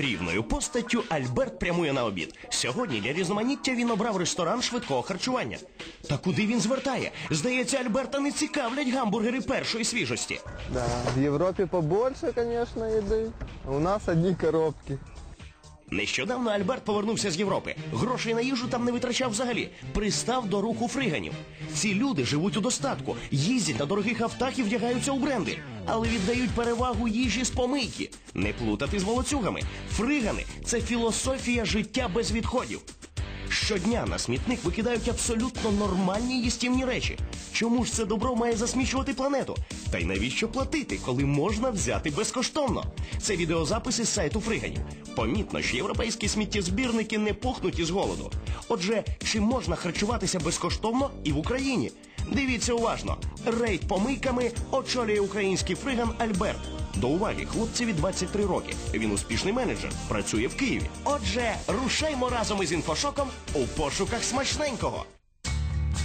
Рівною постаттю Альберт прямує на обід. Сьогодні для різноманіття він обрав ресторан швидкого харчування. Та куди він звертає? Здається, Альберта не цікавлять гамбургери першої свіжості. Да, в Європі побольше, звісно, їди. У нас одні коробки. Нещодавно Альберт повернувся з Європи. Грошей на їжу там не витрачав взагалі. Пристав до руху фриганів. Ці люди живуть у достатку, їздять на дорогих автах і вдягаються у бренди, але віддають перевагу їжі з помийки. Не плутати з волоцюгами. Фригани це філософія життя без відходів. Щодня на смітник викидають абсолютно нормальні їстівні речі. Чому ж це добро має засмічувати планету? Та й навіщо платити, коли можна взяти безкоштовно? Це відеозаписи з сайту Фриганів. Помітно, що європейські сміттєзбірники не пухнуть із голоду. Отже, чи можна харчуватися безкоштовно і в Україні? Дивіться уважно. Рейд помийками очолює український фриган Альберт. До уваги, хлопцеві 23 роки. Він успішний менеджер, працює в Києві. Отже, рушаймо разом із інфошоком у пошуках смачненького.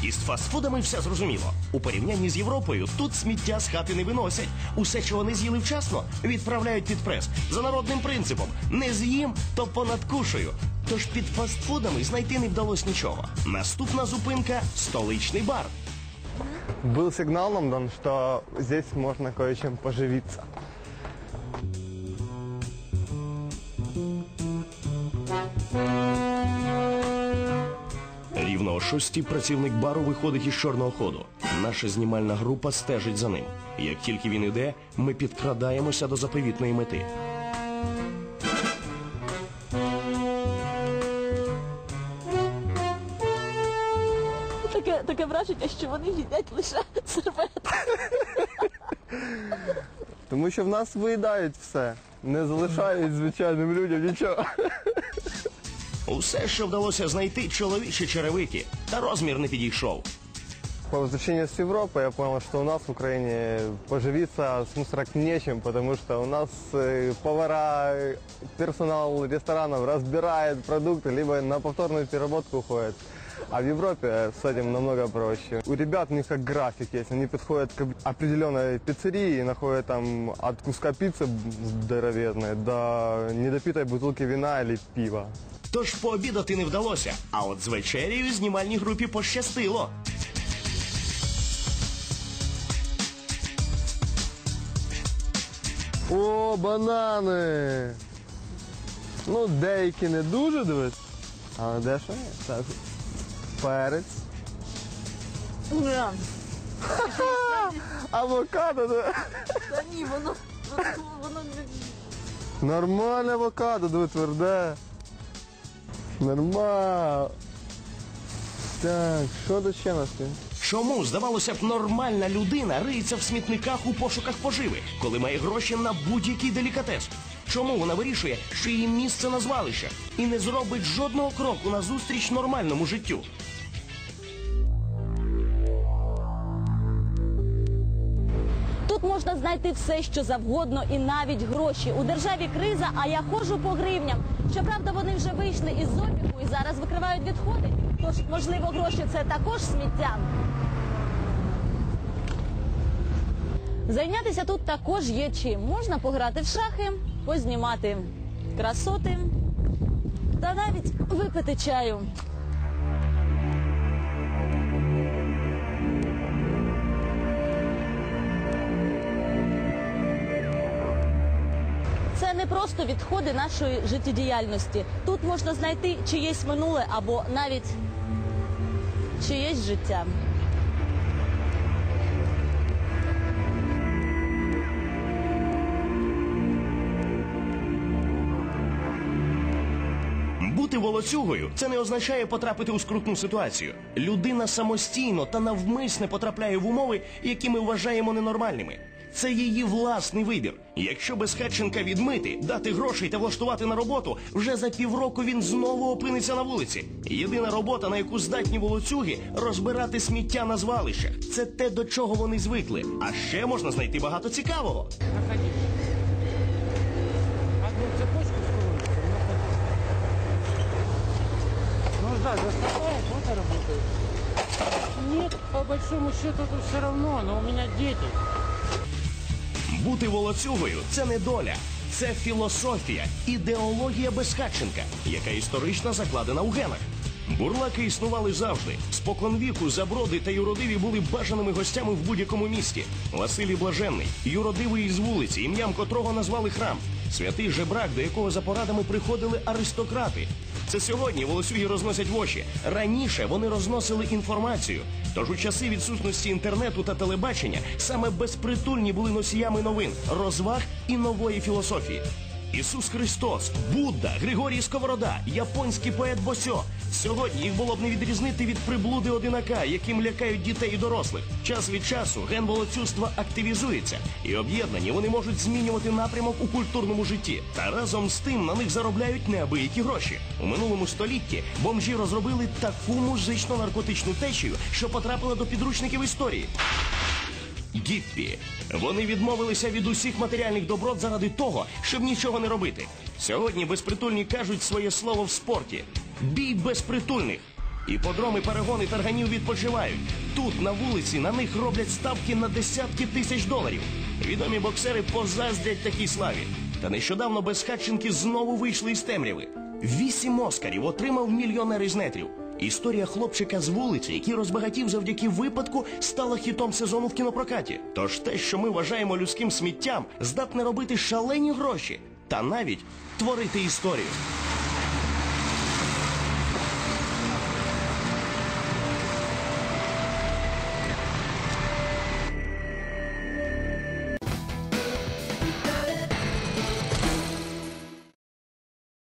Із фастфудами все зрозуміло. У порівнянні з Європою тут сміття з хати не виносять. Усе, що вони з'їли вчасно, відправляють під прес за народним принципом: не з'їм, то понадкушую. Тож під фастфудами знайти не вдалося нічого. Наступна зупинка столичний бар. Был сигнал что здесь можно кое-чем поживиться. Шостій працівник бару виходить із чорного ходу. Наша знімальна група стежить за ним. Як тільки він іде, ми підкрадаємося до заповітної мети. Таке, таке враження, що вони їдять лише серветки. Тому що в нас виїдають все. Не залишають звичайним людям нічого. Усе, що вдалося знайти, чоловічі черевики, та розмір не підійшов. По возвращению с Европы я понял, что у нас в Украине поживиться с мусорок нечем, потому что у нас э, повара, э, персонал ресторанов разбирает продукты, либо на повторную переработку уходит. А в Европе с этим намного проще. У ребят у них как график есть. Они подходят к определенной пиццерии и находят там от куска пиццы здоровезной до недопитой бутылки вина или пива. Тож пообідати не вдалося. А от з вечерею знімальній групі пощастило. О, банани! Ну, деякі не дуже дивись. Але дещо є. Так. Перець. Авокадо. да. Та ні, воно, воно, не. Нормальне авокадо, диви, тверде. Нормально. Так, що тут ще нас є? Чому, здавалося б, нормальна людина риється в смітниках у пошуках поживи, коли має гроші на будь-який делікатес? Чому вона вирішує, що її місце на звалищах і не зробить жодного кроку назустріч нормальному життю? Можна знайти все, що завгодно, і навіть гроші. У державі криза, а я ходжу по гривням. Щоправда, вони вже вийшли із обігу і зараз викривають відходи. Тож, можливо, гроші це також сміття. Зайнятися тут також є чим. Можна пограти в шахи, познімати красоти та навіть випити чаю. Не просто відходи нашої життєдіяльності. Тут можна знайти чиєсь минуле або навіть чиєсь життя. Бути волоцюгою це не означає потрапити у скрутну ситуацію. Людина самостійно та навмисне потрапляє в умови, які ми вважаємо ненормальними. Це її власний вибір. Якщо безхатченка відмити, дати грошей та влаштувати на роботу, вже за півроку він знову опиниться на вулиці. Єдина робота, на яку здатні волоцюги, розбирати сміття на звалищах. Це те, до чого вони звикли. А ще можна знайти багато цікавого. Ну да, заставляет, вот и работает. Нет, по большому счету тут все равно, но у меня дети. Бути волоцюгою це не доля, Це філософія, ідеологія безхатченка, яка історично закладена у генах. Бурлаки існували завжди. Спокон віку заброди та юродиві були бажаними гостями в будь-якому місті. Василій Блаженний, юродивий із вулиці, ім'ям котрого назвали храм. Святий жебрак, до якого за порадами приходили аристократи. Це сьогодні волосюги розносять воші. Раніше вони розносили інформацію. Тож у часи відсутності інтернету та телебачення саме безпритульні були носіями новин, розваг і нової філософії. Ісус Христос, Будда, Григорій Сковорода, японський поет Босьо. Сьогодні їх було б не відрізнити від приблуди одинака, яким лякають дітей і дорослих. Час від часу ген волоцюжства активізується, і об'єднані вони можуть змінювати напрямок у культурному житті. Та разом з тим на них заробляють неабиякі гроші. У минулому столітті бомжі розробили таку музично-наркотичну течію, що потрапила до підручників історії. Гіппі. Вони відмовилися від усіх матеріальних доброт заради того, щоб нічого не робити. Сьогодні безпритульні кажуть своє слово в спорті. Бій безпритульних. Іподроми, перегони тарганів відпочивають. Тут, на вулиці, на них роблять ставки на десятки тисяч доларів. Відомі боксери позаздрять такій славі. Та нещодавно безхатченки знову вийшли із темряви. Вісім оскарів отримав мільйонер із нетрів. Історія хлопчика з вулиці, який розбагатів завдяки випадку, стала хітом сезону в кінопрокаті. Тож те, що ми вважаємо людським сміттям, здатне робити шалені гроші та навіть творити історію.